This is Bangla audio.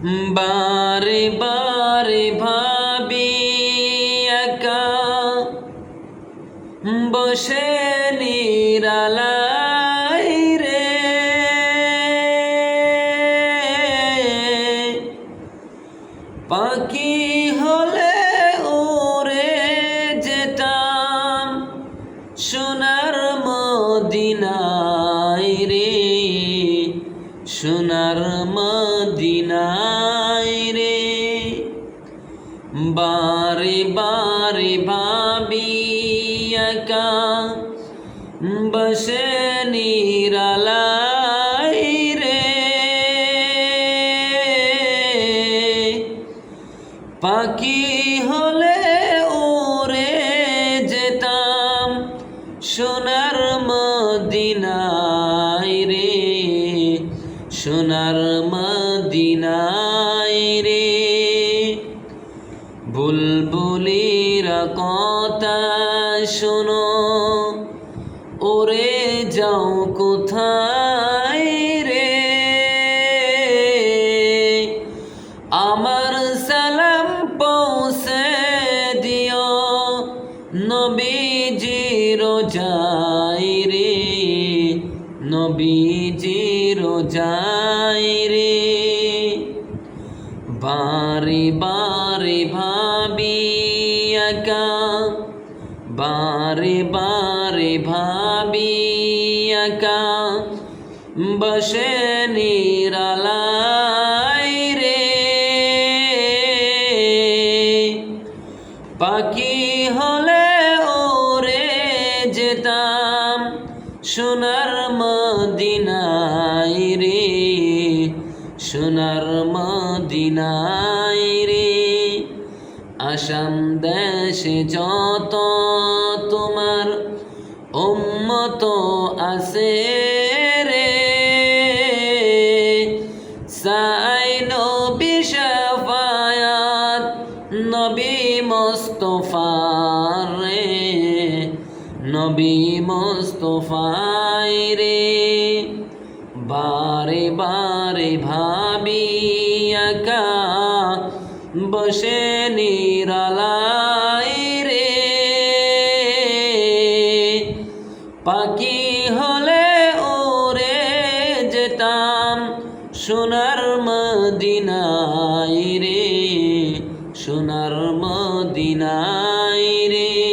বারে বারে ভাবি একা, বসে নিরালাই রে। পাখি হলে ওরে যেতাম, সোনার মদিনায় রে, সোনার মদিনায় বারে বারে ভাবি একা, বসে নিরালাই রে। পাখি হলে ওরে যেতাম, সোনার মদিনায় রে, সোনার মদিনায় রে। বুলবুলিরা কথা শোনো। ওরে যাও কোথায় রে? আমার সালাম পৌঁছে দিও, নবীজির যাই রে। নবীজির যাই রে। বারে বারে ভাবি একা, বারে বারে ভাবি একা। বসে নিরালাই রে, পাখি হলে ওরে যেতাম সোনার মদিনায় রে। সোনার মদিনায় রে। আসাম দেশে যত তোমার উম্মত আছে রে। সাই নবী শাফায়াত, নবী মোস্তফার রে। নবী মোস্তফাই রে। বারে বারে ভাবি বসে নিরালাই রে। পাখি হলে ওরে যেতাম সোনার মদিনাই রে, সোনার মদিনাই রে।